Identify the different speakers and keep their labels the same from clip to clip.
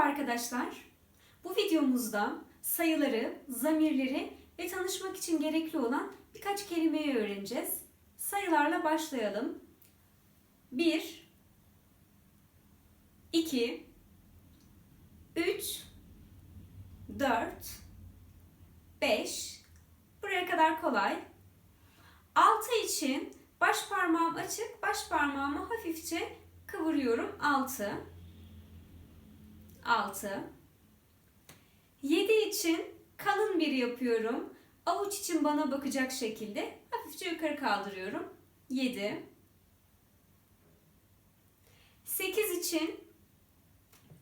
Speaker 1: arkadaşlar. Bu videomuzda sayıları, zamirleri ve tanışmak için gerekli olan birkaç kelimeyi öğreneceğiz. Sayılarla başlayalım. 1 2 3 4 5 Buraya kadar kolay. 6 için baş parmağım açık, baş parmağımı hafifçe kıvırıyorum. 6 6 7 için kalın bir yapıyorum. Avuç için bana bakacak şekilde hafifçe yukarı kaldırıyorum. 7 8 için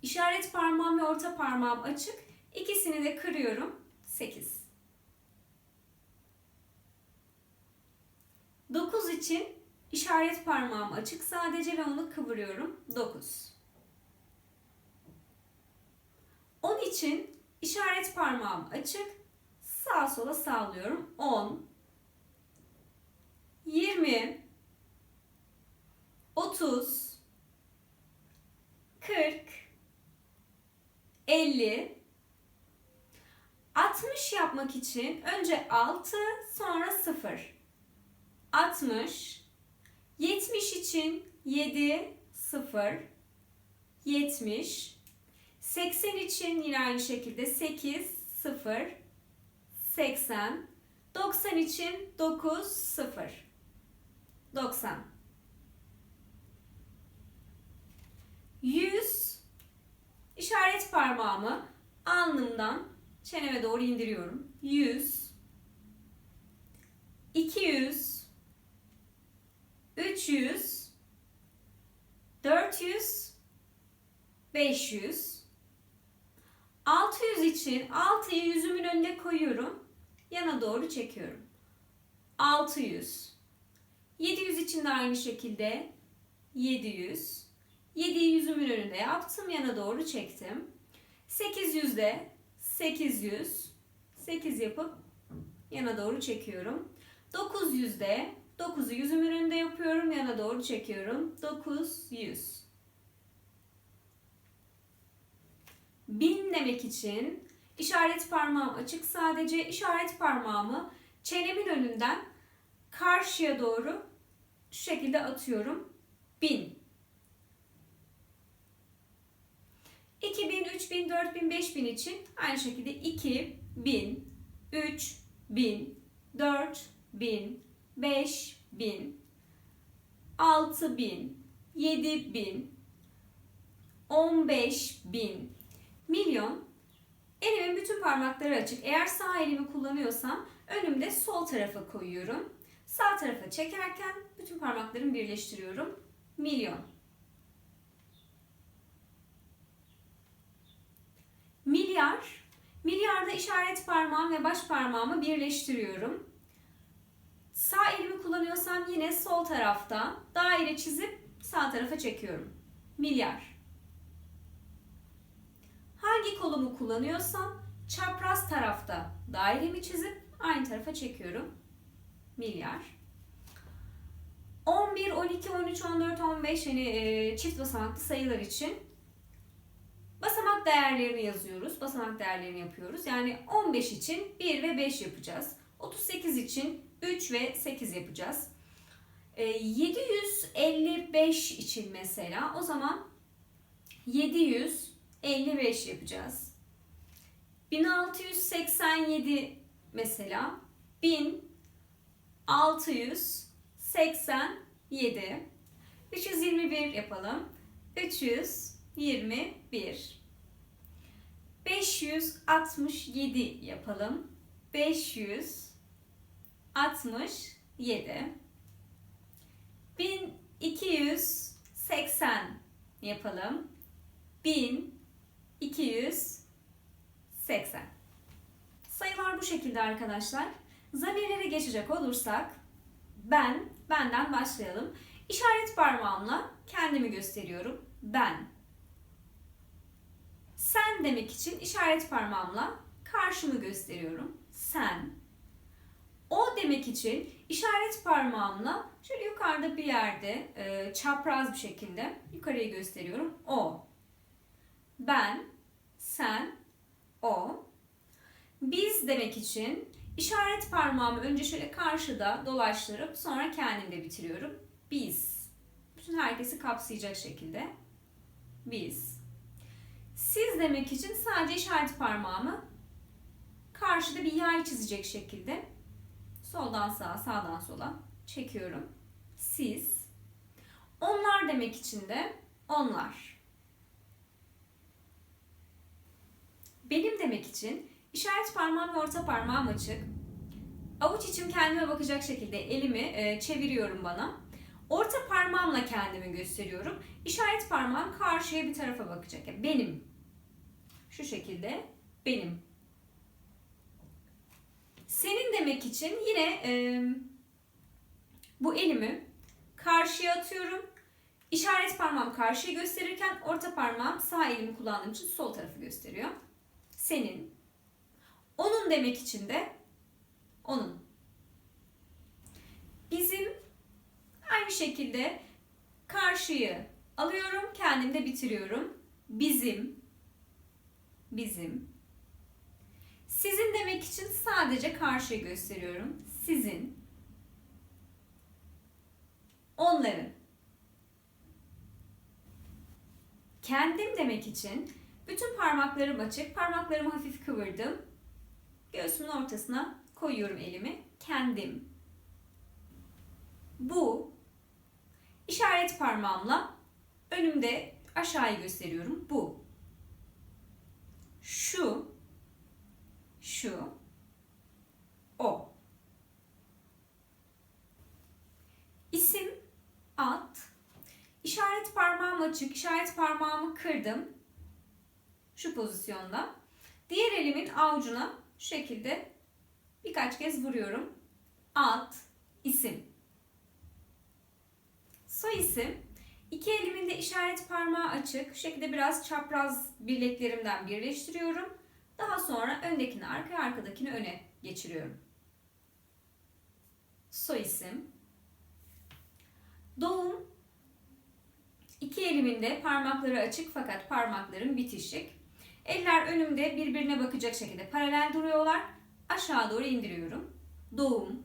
Speaker 1: işaret parmağım ve orta parmağım açık. İkisini de kırıyorum. 8 9 için işaret parmağım açık sadece ve onu kıvırıyorum. 9 10 için işaret parmağım açık. Sağa sola sağlıyorum. 10 20 30 40 50 60 yapmak için önce 6 sonra 0 60 70 için 7 0 70 80 için yine aynı şekilde 8 0 80 90 için 9 0 90 100 işaret parmağımı alnımdan çeneme doğru indiriyorum. 100 200 300 400 500 600 için 6'yı yüzümün önüne koyuyorum. Yana doğru çekiyorum. 600 700 için de aynı şekilde 700 7'yi yüzümün önünde yaptım. Yana doğru çektim. 800'de 800 8 yapıp yana doğru çekiyorum. 900'de 9'u yüzümün önünde yapıyorum. Yana doğru çekiyorum. 900 bin demek için işaret parmağım açık. Sadece işaret parmağımı çenemin önünden karşıya doğru şu şekilde atıyorum. Bin. 2000, 3000, 4000, 5000 için aynı şekilde 2000, 3000, 4000, 5000, 6000, 7000, 15000, milyon. Elimin bütün parmakları açık. Eğer sağ elimi kullanıyorsam önümde sol tarafa koyuyorum. Sağ tarafa çekerken bütün parmaklarımı birleştiriyorum. Milyon. Milyar. Milyarda işaret parmağım ve baş parmağımı birleştiriyorum. Sağ elimi kullanıyorsam yine sol tarafta daire çizip sağ tarafa çekiyorum. Milyar. Hangi kolumu kullanıyorsam çapraz tarafta dairemi çizip aynı tarafa çekiyorum. Milyar. 11, 12, 13, 14, 15 yani e, çift basamaklı sayılar için basamak değerlerini yazıyoruz. Basamak değerlerini yapıyoruz. Yani 15 için 1 ve 5 yapacağız. 38 için 3 ve 8 yapacağız. E, 755 için mesela o zaman 700 55 yapacağız. 1687 mesela 1687 321 yapalım. 321 567 yapalım. 567 1280 yapalım. 1000 280. Sayılar bu şekilde arkadaşlar. Zamirlere geçecek olursak ben, benden başlayalım. İşaret parmağımla kendimi gösteriyorum. Ben. Sen demek için işaret parmağımla karşımı gösteriyorum. Sen. O demek için işaret parmağımla şöyle yukarıda bir yerde e, çapraz bir şekilde yukarıyı gösteriyorum. O. Ben sen, o. Biz demek için işaret parmağımı önce şöyle karşıda dolaştırıp sonra kendimde bitiriyorum. Biz. Bütün herkesi kapsayacak şekilde. Biz. Siz demek için sadece işaret parmağımı karşıda bir yay çizecek şekilde soldan sağa, sağdan sola çekiyorum. Siz. Onlar demek için de onlar. Benim demek için işaret parmağım ve orta parmağım açık. Avuç içim kendime bakacak şekilde elimi e, çeviriyorum bana. Orta parmağımla kendimi gösteriyorum. İşaret parmağım karşıya bir tarafa bakacak. Yani benim. Şu şekilde benim. Senin demek için yine e, bu elimi karşıya atıyorum. İşaret parmağım karşıyı gösterirken orta parmağım sağ elimi kullandığım için sol tarafı gösteriyor. Senin. Onun demek için de onun. Bizim aynı şekilde karşıyı alıyorum, kendim de bitiriyorum. Bizim. Bizim. Sizin demek için sadece karşıyı gösteriyorum. Sizin. Onların. Kendim demek için bütün parmaklarım açık. Parmaklarımı hafif kıvırdım. Göğsümün ortasına koyuyorum elimi. Kendim. Bu işaret parmağımla önümde aşağıyı gösteriyorum. Bu. Şu. Şu. O. İsim at. İşaret parmağım açık. İşaret parmağımı kırdım. Şu pozisyonda. Diğer elimin avucuna şu şekilde birkaç kez vuruyorum. At, isim. Soy isim. İki elimin de işaret parmağı açık. Şu şekilde biraz çapraz bileklerimden birleştiriyorum. Daha sonra öndekini arkaya, arkadakini öne geçiriyorum. Soy isim. Doğum. İki elimin de parmakları açık fakat parmaklarım bitişik. Eller önümde birbirine bakacak şekilde paralel duruyorlar. Aşağı doğru indiriyorum. Doğum.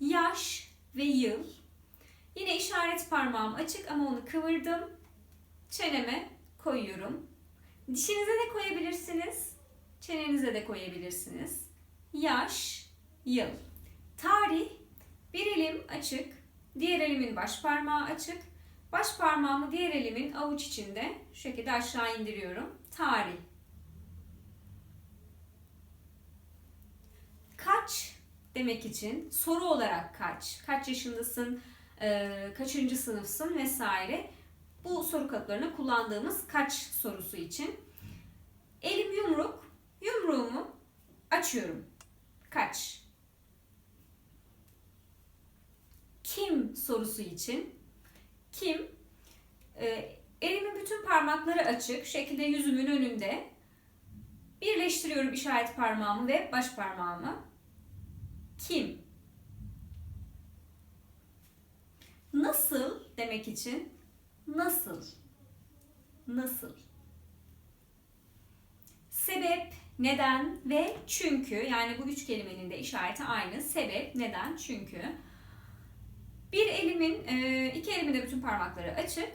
Speaker 1: Yaş ve yıl. Yine işaret parmağım açık ama onu kıvırdım. Çeneme koyuyorum. Dişinize de koyabilirsiniz. Çenenize de koyabilirsiniz. Yaş, yıl. Tarih. Bir elim açık. Diğer elimin baş parmağı açık. Baş parmağımı diğer elimin avuç içinde şu şekilde aşağı indiriyorum. Tarih. Kaç demek için soru olarak kaç, kaç yaşındasın, e, kaçıncı sınıfsın vesaire. Bu soru kaplarını kullandığımız kaç sorusu için. Elim yumruk, yumruğumu açıyorum. Kaç? Kim sorusu için kim? E, elimin bütün parmakları açık. Şekilde yüzümün önünde. Birleştiriyorum işaret parmağımı ve baş parmağımı. Kim? Nasıl demek için nasıl? Nasıl? Sebep, neden ve çünkü yani bu üç kelimenin de işareti aynı. Sebep, neden, çünkü. Bir elimin, e, iki elimin de bütün parmakları açık.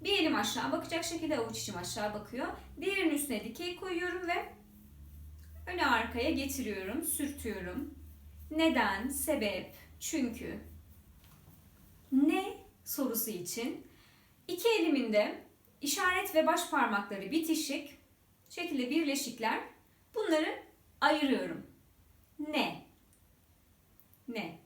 Speaker 1: Bir elim aşağı bakacak şekilde avuç içim aşağı bakıyor. Diğerinin üstüne dikey koyuyorum ve öne arkaya getiriyorum, sürtüyorum. Neden, sebep, çünkü. Ne sorusu için iki elimin de işaret ve baş parmakları bitişik, şekilde birleşikler. Bunları ayırıyorum. Ne? Ne?